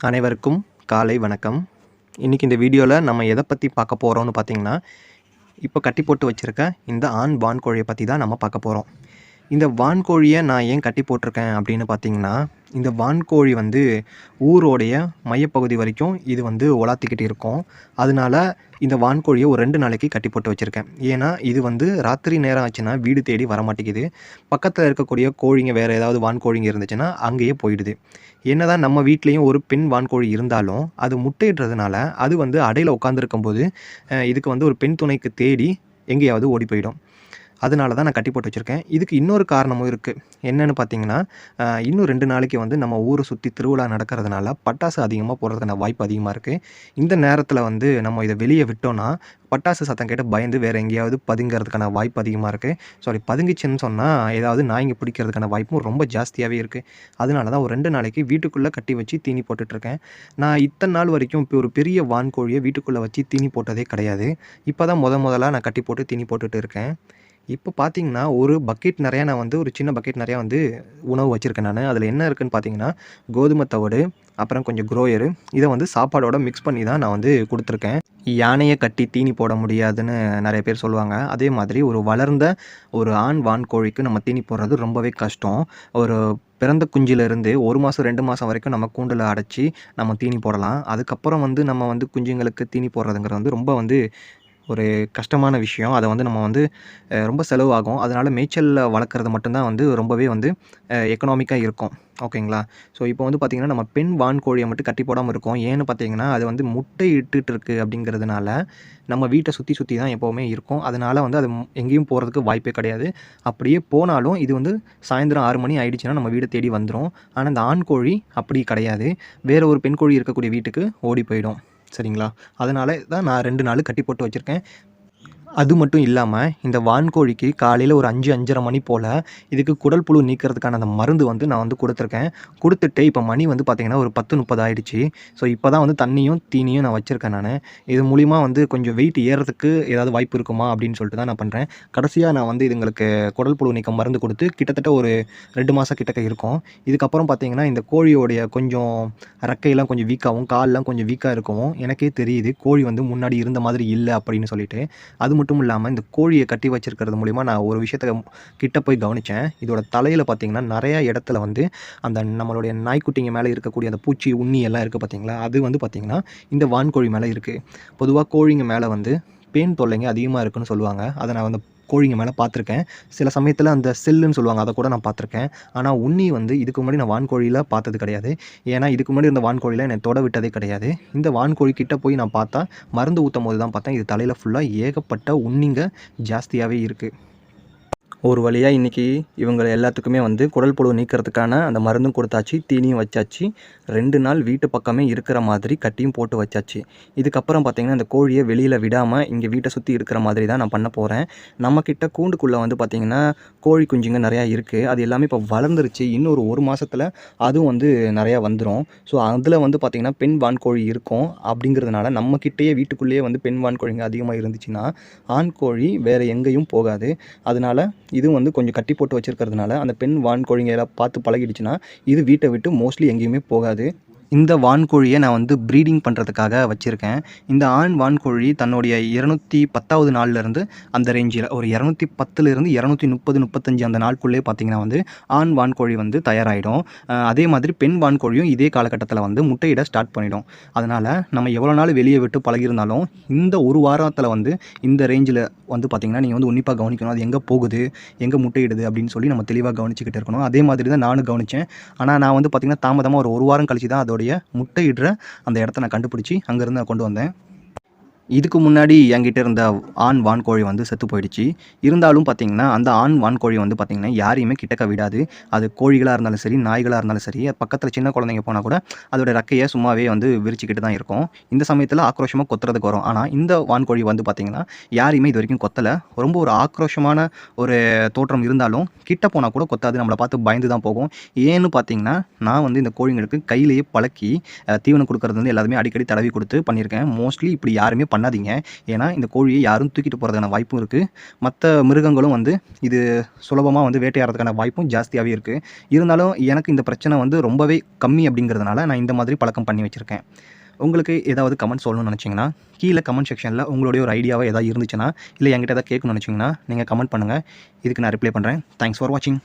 அனைவருக்கும் காலை வணக்கம். இன்றைக்கி இந்த வீடியோவில் நம்ம எதை பற்றி பார்க்க போகிறோம்னு பார்த்திங்கன்னா இப்போ கட்டி போட்டு வச்சுருக்க இந்த ஆண் வான்கோழியை பற்றி தான் நம்ம பார்க்க போகிறோம் இந்த வான்கோழியை நான் ஏன் கட்டி போட்டிருக்கேன் அப்படின்னு பார்த்தீங்கன்னா இந்த வான்கோழி வந்து ஊரோடைய மையப்பகுதி வரைக்கும் இது வந்து உலாத்திக்கிட்டு இருக்கும். அதனால இந்த வான்கோழியை ஒரு ரெண்டு நாளைக்கு கட்டி போட்டு வச்சுருக்கேன். ஏன்னா இது வந்து ராத்திரி நேரம் ஆச்சுன்னா வீடு தேடி வரமாட்டேங்குது. பக்கத்தில் இருக்கக்கூடிய கோழிங்க வேறு ஏதாவது வான்கோழிங்க இருந்துச்சுன்னா அங்கேயே போயிடுது. என்னதான் நம்ம வீட்லேயும் ஒரு பெண் வான்கோழி இருந்தாலும் அது முட்டையிடுறதுனால அது வந்து அடையில் உட்காந்துருக்கும் போது இதுக்கு வந்து ஒரு பெண் துணைக்கு தேடி எங்கேயாவது ஓடி போயிடும். அதனால தான் நான் கட்டி போட்டு வச்சுருக்கேன். இதுக்கு இன்னொரு காரணமும் இருக்குது என்னன்னு பார்த்தீங்கன்னா இன்னும் ரெண்டு நாளைக்கு வந்து நம்ம ஊரை சுற்றி திருவிழா நடக்கிறதுனால பட்டாசு அதிகமாக போடுறதுக்கான வாய்ப்பு அதிகமாக இருக்குது இந்த நேரத்தில் வந்து நம்ம இதை வெளியே விட்டோன்னா பட்டாசு சத்தம் கேட்டு பயந்து வேறு எங்கேயாவது பதுங்கிறதுக்கான வாய்ப்பு அதிகமாக இருக்குது சாரி பதுங்கிச்சுன்னு சொன்னால் ஏதாவது நாய்ங்க பிடிக்கிறதுக்கான வாய்ப்பும் ரொம்ப ஜாஸ்தியாகவே இருக்குது அதனால தான் ஒரு ரெண்டு நாளைக்கு வீட்டுக்குள்ளே கட்டி வச்சு தீனி போட்டுட்ருக்கேன். நான் இத்தனை நாள் வரைக்கும் இப்போ ஒரு பெரிய வான்கோழியை வீட்டுக்குள்ளே வச்சு தீனி போட்டதே கிடையாது. இப்போ தான் முத முதலாக நான் கட்டி போட்டு தீனி போட்டுட்டு இருக்கேன். இப்போ பார்த்தீங்கன்னா ஒரு பக்கெட் நிறையா நான் வந்து ஒரு சின்ன பக்கெட் நிறையா வந்து உணவு வச்சுருக்கேன் நான். அதில் என்ன இருக்குன்னு பார்த்தீங்கன்னா கோதுமை தவிடு அப்புறம் கொஞ்சம் குரோயரு இதை வந்து சாப்பாடோட மிக்ஸ் பண்ணி தான் நான் வந்து கொடுத்துருக்கேன். யானையை கட்டி தீனி போட முடியாதுன்னு நிறைய பேர் சொல்லுவாங்க. அதே மாதிரி ஒரு வளர்ந்த ஒரு ஆண் வான்கோழிக்கு நம்ம தீனி போடுறது ரொம்பவே கஷ்டம். ஒரு பிறந்த குஞ்சிலிருந்து ஒரு மாதம் ரெண்டு மாதம் வரைக்கும் நம்ம கூண்டில் அடைச்சி நம்ம தீனி போடலாம். அதுக்கப்புறம் வந்து நம்ம வந்து குஞ்சுங்களுக்கு தீனி போடுறதுங்கிறது வந்து ரொம்ப வந்து ஒரு கஷ்டமான விஷயம். அதை வந்து நம்ம வந்து ரொம்ப செலவாகும். அதனால் மேய்ச்சலில் வளர்க்குறது மட்டும்தான் வந்து ரொம்பவே வந்து எக்கனாமிக்காக இருக்கும். ஓகேங்களா? ஸோ இப்போ வந்து பார்த்திங்கன்னா நம்ம பெண் வான்கோழியை மட்டும் கட்டி போடாமல் இருக்கோம். ஏன்னு பார்த்தீங்கன்னா அது வந்து முட்டை இட்டுட்டு இருக்கு அப்படிங்கிறதுனால நம்ம வீட்டை சுற்றி சுற்றி தான் எப்போவுமே இருக்கும். அதனால் வந்து அது எங்கேயும் போகிறதுக்கு வாய்ப்பே கிடையாது. அப்படியே போனாலும் இது வந்து சாயந்தரம் ஆறு மணி ஆயிடுச்சுன்னா நம்ம வீடை தேடி வந்துடும் ஆனால் இந்த ஆண் கோழி அப்படி கிடையாது. வேறு ஒரு பெண் கோழி இருக்கக்கூடிய வீட்டுக்கு ஓடி போயிடும். சரிங்களா? அதனால தான் நான் ரெண்டு நாள் கட்டி போட்டு வச்சுருக்கேன். அது மட்டும் இல்லாமல் இந்த வான்கோழிக்கு காலையில் ஒரு அஞ்சு அஞ்சரை மணி போல் இதுக்கு குடல் புழு நீக்கிறதுக்கான அந்த மருந்து வந்து நான் வந்து கொடுத்துருக்கேன். கொடுத்துட்டு இப்போ மணி வந்து பார்த்திங்கன்னா ஒரு பத்து முப்பது ஆயிடுச்சு. ஸோ இப்போ தான் வந்து தண்ணியும் தீனியும் நான் வச்சுருக்கேன் நான். இது மூலிமா வந்து கொஞ்சம் வெயிட் ஏறதுக்கு ஏதாவது வாய்ப்பு இருக்குமா அப்படின்னு சொல்லிட்டு தான் நான் பண்ணுறேன் கடைசியாக நான் வந்து இதுங்களுக்கு குடல் புழு நீக்கம் மருந்து கொடுத்து கிட்டத்தட்ட ஒரு ரெண்டு மாதம் கிட்டக்க இருக்கும். இதுக்கப்புறம் பார்த்தீங்கன்னா இந்த கோழியோடைய கொஞ்சம் ரெக்கையெல்லாம் கொஞ்சம் வீக்காகவும் கால்லாம் கொஞ்சம் வீக்காக இருக்கவும் எனக்கே தெரியுது. கோழி வந்து முன்னாடி இருந்த மாதிரி இல்லை அப்படின்னு சொல்லிட்டு. அது மட்டும் இல்லாமல் இந்த கோழியை கட்டி வச்சிருக்கிறது மூலிமா நான் ஒரு விஷயத்த கிட்ட போய் கவனித்தேன் இதோட தலையில் பார்த்தீங்கன்னா நிறையா இடத்துல வந்து அந்த நம்மளுடைய நாய்க்குட்டிங்க மேலே இருக்கக்கூடிய அந்த பூச்சி உண்ணி எல்லாம் இருக்குது பார்த்தீங்களா அது வந்து பார்த்தீங்கன்னா இந்த வான்கோழி மேலே இருக்குது பொதுவாக கோழிங்க மேலே வந்து பேன் தொல்லைங்க அதிகமாக இருக்குன்னு சொல்லுவாங்க. அதை நான் வந்து கோழிங்க மேலே பார்த்துருக்கேன் சில சமயத்தில் அந்த செல்லுன்னு சொல்லுவாங்க அதை கூட நான் பார்த்துருக்கேன் ஆனால் உண்ணி வந்து இதுக்கு முன்னாடி நான் வான்கோழியில் பார்த்தது கிடையாது. ஏன்னா இதுக்கு முன்னாடி இருந்த வான்கோழியில் என்னை தொட விட்டதே கிடையாது. இந்த வான்கோழி கிட்டே போய் நான் பார்த்தா மருந்து ஊற்றும் போது தான் பார்த்தேன். இது தலையில் ஃபுல்லாக ஏகப்பட்ட உண்ணிங்க ஜாஸ்தியாகவே இருக்குது ஒரு வழியாக இன்றைக்கி இவங்க எல்லாத்துக்குமே வந்து குடல் புழு நீக்கிறதுக்கான அந்த மருந்தும் கொடுத்தாச்சு தீனியும் வச்சாச்சு. ரெண்டு நாள் வீட்டு பக்கமே இருக்கிற மாதிரி கட்டியும் போட்டு வச்சாச்சு. இதுக்கப்புறம் பார்த்திங்கன்னா இந்த கோழியை வெளியில் விடாமல் இங்கே வீட்டை சுற்றி இருக்கிற மாதிரி தான் நான் பண்ண போகிறேன் நம்மக்கிட்ட கூண்டுக்குள்ளே வந்து பார்த்திங்கன்னா கோழி குஞ்சுங்க நிறையா இருக்குது அது எல்லாமே இப்போ வளர்ந்துருச்சு. இன்னும் ஒரு ஒரு மாதத்தில் அதுவும் வந்து நிறையா வந்துடும் ஸோ அதில் வந்து பார்த்திங்கன்னா பெண் வான்கோழி இருக்கும் அப்படிங்கிறதுனால நம்மக்கிட்டேயே வீட்டுக்குள்ளேயே வந்து பெண் வான்கோழிங்க அதிகமாக இருந்துச்சுன்னா ஆண் கோழி வேறு எங்கேயும் போகாது. அதனால இதுவும் வந்து கொஞ்சம் கட்டி போட்டு வச்சுருக்கிறதுனால அந்த பெண் வான்கோழிங்க எல்லாம் பார்த்து பழகிடுச்சுன்னா இது வீட்டை விட்டு மோஸ்ட்லி எங்கேயுமே போகாது. இந்த வான்கோழியை நான் வந்து ப்ரீடிங் பண்ணுறதுக்காக வச்சுருக்கேன். இந்த ஆண் வான்கோழி தன்னுடைய இரநூத்தி பத்தாவது நாள்லேருந்து அந்த ரேஞ்சில் ஒரு இரநூத்தி பத்துலேருந்து இரநூத்தி முப்பது முப்பத்தஞ்சு அந்த நாளுக்குள்ளே பார்த்தீங்கன்னா வந்து ஆண் வான்கோழி வந்து தயாராகிடும் அதே மாதிரி பெண் வான்கோழியும் இதே காலகட்டத்தில் வந்து முட்டையிட ஸ்டார்ட் பண்ணிடும். அதனால் நம்ம எவ்வளோ நாள் வெளியே விட்டு பழகியிருந்தாலும் இந்த ஒரு வாரத்தில் வந்து இந்த ரேஞ்சில் வந்து பார்த்திங்கன்னா நீங்கள் வந்து உன்னிப்பாக கவனிக்கணும். அது எங்கே போகுது? எங்கே முட்டையிடுது? அப்படின்னு சொல்லி நம்ம தெளிவாக கவனிச்சுக்கிட்டு இருக்கணும். அதே மாதிரி தான் நானும் கவனித்தேன் ஆனால் நான் வந்து பார்த்திங்கன்னா தாமதமாக ஒரு ஒரு வாரம் கழிச்சு தான் அதோடைய முட்டையிடுற அந்த இடத்த நான் கண்டுபிடிச்சி அங்கேருந்து நான் கொண்டு வந்தேன். இதுக்கு முன்னாடி என்கிட்ட இருந்த ஆண் வான்கோழி வந்து செத்து போயிடுச்சு. இருந்தாலும் பார்த்தீங்கன்னா அந்த ஆண் வான்கோழி வந்து பார்த்தீங்கன்னா யாரையுமே கிட்டக்க விடாது. அது கோழிகளாக இருந்தாலும் சரி நாய்களாக இருந்தாலும் சரி அது பக்கத்தில் சின்ன குழந்தைங்க போனால் கூட அதோட ரெக்கையை சும்மாவே வந்து விரிச்சுக்கிட்டு தான் இருக்கும். இந்த சமயத்தில் ஆக்ரோஷமாக கொத்துறதுக்கு வரும். ஆனால் இந்த வான்கோழி வந்து பார்த்தீங்கன்னா யாரையுமே இது வரைக்கும் கொத்தலை. ரொம்ப ஒரு ஆக்ரோஷமான ஒரு தோற்றம் இருந்தாலும் கிட்ட போனால் கூட கொத்தாது. நம்மளை பார்த்து பயந்து தான் போகும். ஏன்னு பார்த்தீங்கன்னா நான் வந்து இந்த கோழிங்களுக்கு கையிலேயே பழக்கி தீவனம் கொடுக்கறது வந்து எல்லாருமே அடிக்கடி தடவி கொடுத்து பண்ணியிருக்கேன். மோஸ்ட்லி இப்படி யாருமே பண்ணாதீங்க. ஏன்னா இந்த கோழியை யாரும் தூக்கிட்டு போகிறதுக்கான வாய்ப்பும் இருக்குது மற்ற மிருகங்களும் வந்து இது சுலபமாக வந்து வேட்டையாடுறதுக்கான வாய்ப்பும் ஜாஸ்தியாகவே இருக்குது இருந்தாலும் எனக்கு இந்த பிரச்சனை வந்து ரொம்பவே கம்மி அப்படிங்கிறதுனால நான் இந்த மாதிரி பழக்கம் பண்ணி வச்சுருக்கேன். உங்களுக்கு ஏதாவது கமெண்ட் சொல்லணும்னு நினச்சிங்கன்னா கீழே கமெண்ட் செக்ஷனில் உங்களுடைய ஒரு ஐடியாவாக ஏதாவது இருந்துச்சுன்னா இல்லை என்கிட்ட ஏதாவது கேட்கணும்னு நினச்சிங்கன்னா நீங்கள் கமெண்ட் பண்ணுங்கள் இதுக்கு நான் ரிப்ளை பண்ணுறேன் தேங்க்ஸ் ஃபார் வாட்சிங்